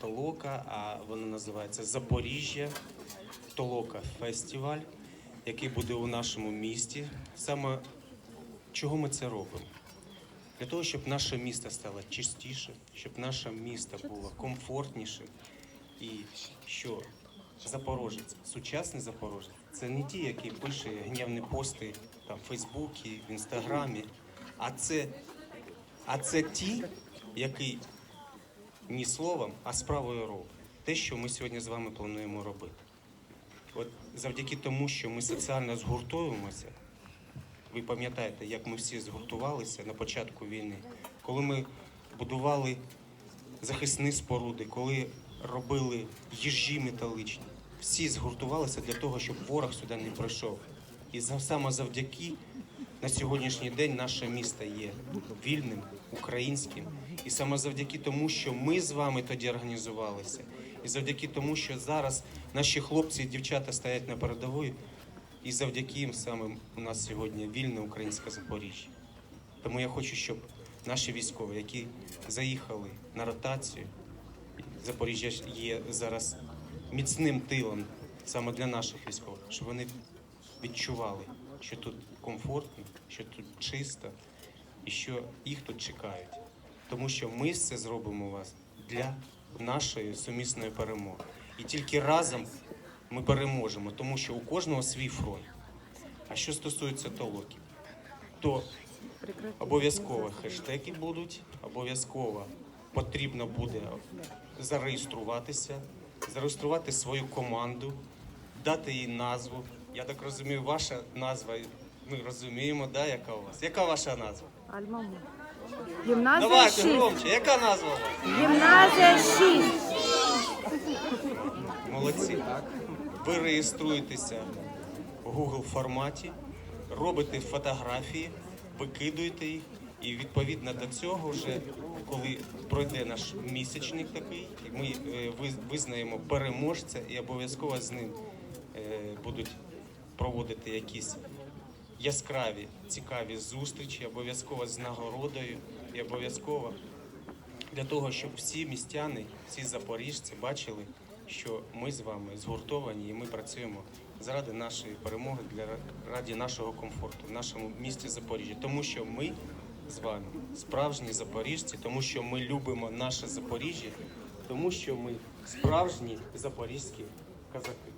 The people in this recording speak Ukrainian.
Толока, а вона називається Запоріжжя Толока Фестиваль, який буде у нашому місті. Саме чого ми це робимо? Для того, щоб наше місто стало чистіше, щоб наше місто було комфортніше і що Запорожець, сучасний Запорожець, це не ті, які пише гнівні пости там, в Фейсбуці, в Інстаграмі, а це, а це ті, які не словом, а справою робить. Те, що ми сьогодні з вами плануємо робити. От завдяки тому, що ми соціально згуртуємося, ви пам'ятаєте, як ми всі згуртувалися на початку війни, коли ми будували захисні споруди, коли робили їжі металичні. Всі згуртувалися для того, щоб ворог сюди не прийшов. І саме завдяки на сьогоднішній день наше місто є вільним, українським. І саме завдяки тому, що ми з вами тоді організувалися, і завдяки тому, що зараз наші хлопці і дівчата стоять на передовій, і завдяки їм саме у нас сьогодні вільне українське Запоріжжя. Тому я хочу, щоб наші військові, які заїхали на ротацію, Запоріжжя є зараз міцним тилом саме для наших військових, щоб вони відчували, що тут комфортно, що тут чисто і що їх тут чекають. Тому що ми це зробимо вас для нашої сумісної перемоги. І тільки разом ми переможемо, тому що у кожного свій фронт. А що стосується толоків, то обов'язково хештеги будуть, обов'язково потрібно буде зареєструватися, зареєструвати свою команду, дати їй назву. Я так розумію, ваша назва. Ми розуміємо, да, яка у вас? Яка ваша назва? Альмаму. Гімназія Давайте 6. громче, яка назва у вас? Гімназія 6. Молодці. Ви реєструєтеся в Google форматі, робите фотографії, викидуєте їх, і відповідно до цього, вже коли пройде наш місячник такий, ми е, виз- визнаємо переможця і обов'язково з ним е, будуть проводити якісь яскраві, цікаві зустрічі, обов'язково з нагородою і обов'язково для того, щоб всі містяни, всі запоріжці бачили, що ми з вами згуртовані і ми працюємо заради нашої перемоги, для раді нашого комфорту в нашому місті Запоріжжя. Тому що ми з вами справжні запоріжці, тому що ми любимо наше Запоріжжя, тому що ми справжні запорізькі казаки.